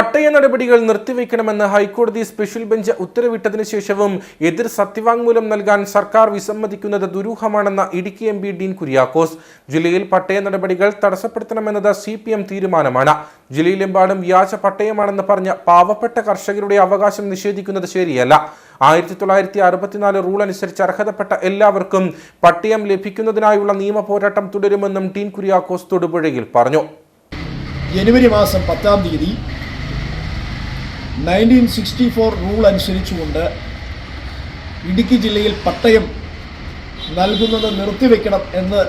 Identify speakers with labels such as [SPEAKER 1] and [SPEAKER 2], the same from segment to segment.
[SPEAKER 1] പട്ടയ നടപടികൾ നിർത്തിവെക്കണമെന്ന് ഹൈക്കോടതി special bench ഉത്തരവിട്ടതിനു ശേഷവും എതിർ സത്യവാങ്മൂലം നൽകാൻ സർക്കാർ വിസമ്മതിക്കുന്നത് ദുരൂഹമാണെന്ന ഇടുക്കി എം പി ഡീൻ കുര്യാക്കോസ്. ജില്ലയിൽ പട്ടയ നടപടികൾ തടസ്സപ്പെടുത്തണമെന്നത് സി പി എം തീരുമാനമാണ്. ജില്ലയിലെമ്പാടും വ്യാജ പട്ടയമാണെന്ന് പറഞ്ഞ പാവപ്പെട്ട കർഷകരുടെ അവകാശം നിഷേധിക്കുന്നത് ശരിയല്ല. ആയിരത്തി തൊള്ളായിരത്തി അറുപത്തിനാല് റൂൾ അനുസരിച്ച് അർഹതപ്പെട്ട എല്ലാവർക്കും പട്ടയം ലഭിക്കുന്നതിനായുള്ള നിയമ പോരാട്ടം തുടരുമെന്നും ടീൻ കുര്യാക്കോസ് തൊടുപുഴയിൽ പറഞ്ഞു.
[SPEAKER 2] ജനുവരി മാസം പത്താം തീയതി നയന്റീൻ സിക്സ്റ്റി ഫോർ റൂൾ അനുസരിച്ചുകൊണ്ട് ഇടുക്കി ജില്ലയിൽ പട്ടയം നൽകുന്നത് നിർത്തിവെക്കണം എന്ന്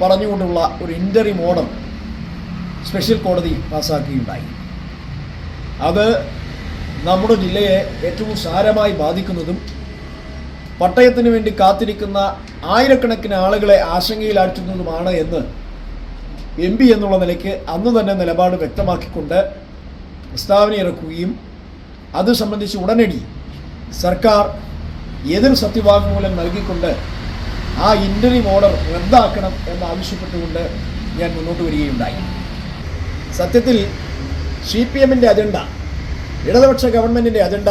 [SPEAKER 2] പറഞ്ഞുകൊണ്ടുള്ള ഒരു ഇന്ററിം ഓർഡർ സ്പെഷ്യൽ കോടതി പാസ്സാക്കുകയുണ്ടായി അത് നമ്മുടെ ജില്ലയെ ഏറ്റവും സാരമായി ബാധിക്കുന്നതും പട്ടയത്തിന് വേണ്ടി കാത്തിരിക്കുന്ന ആയിരക്കണക്കിന് ആളുകളെ ആശങ്കയിലാഴ്ത്തുന്നതുമാണ് എന്ന് എം എന്നുള്ള നിലയ്ക്ക് അന്ന് തന്നെ നിലപാട് വ്യക്തമാക്കിക്കൊണ്ട് പ്രസ്താവന ഇറക്കുകയും അത് സംബന്ധിച്ച് ഉടനടി സർക്കാർ എതിർ സത്യവാങ്മൂലം നൽകിക്കൊണ്ട് ആ ഇന്ററിം ഓർഡർ റദ്ദാക്കണം എന്നാവശ്യപ്പെട്ടുകൊണ്ട് ഞാൻ മുന്നോട്ട് വരികയുണ്ടായി. സത്യത്തിൽ സി പി എമ്മിന്റെ അജണ്ട ഇടതുപക്ഷ ഗവൺമെന്റിന്റെ അജണ്ട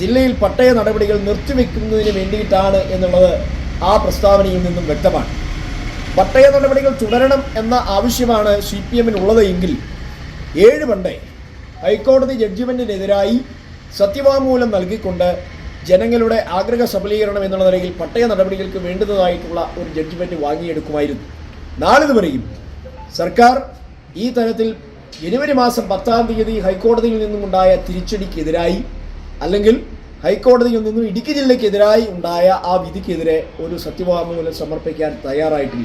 [SPEAKER 2] ജില്ലയിൽ പട്ടയ നടപടികൾ നിർത്തിവെക്കുന്നതിന് വേണ്ടിയിട്ടാണ് എന്നുള്ളത് ആ പ്രസ്താവനയിൽ നിന്നും വ്യക്തമാണ്. പട്ടയ നടപടികൾ തുടരണം എന്ന ആവശ്യമാണ് സി പി എമ്മിനുള്ളത് എങ്കിൽ ഏഴ് പണ്ടേ ഹൈക്കോടതി ജഡ്ജിമെന്റിനെതിരായി സത്യവാങ്മൂലം നൽകിക്കൊണ്ട് ജനങ്ങളുടെ ആഗ്രഹ സബലീകരണം എന്നുള്ള നിലയിൽ പട്ടയ നടപടികൾക്ക് വേണ്ടുന്നതായിട്ടുള്ള ഒരു ജഡ്ജിമെന്റ് വാങ്ങിയെടുക്കുമായിരുന്നു. നാളിതുവരെയും സർക്കാർ ഈ തരത്തിൽ ജനുവരി മാസം പത്താം തീയതി ഹൈക്കോടതിയിൽ നിന്നുമുണ്ടായ തിരിച്ചടിക്കെതിരായി അല്ലെങ്കിൽ ഹൈക്കോടതിയിൽ നിന്നും ഇടുക്കി ജില്ലയ്ക്കെതിരായി ഉണ്ടായ ആ വിധിക്കെതിരെ ഒരു സത്യവാങ്മൂലം സമർപ്പിക്കാൻ തയ്യാറായിട്ടില്ല.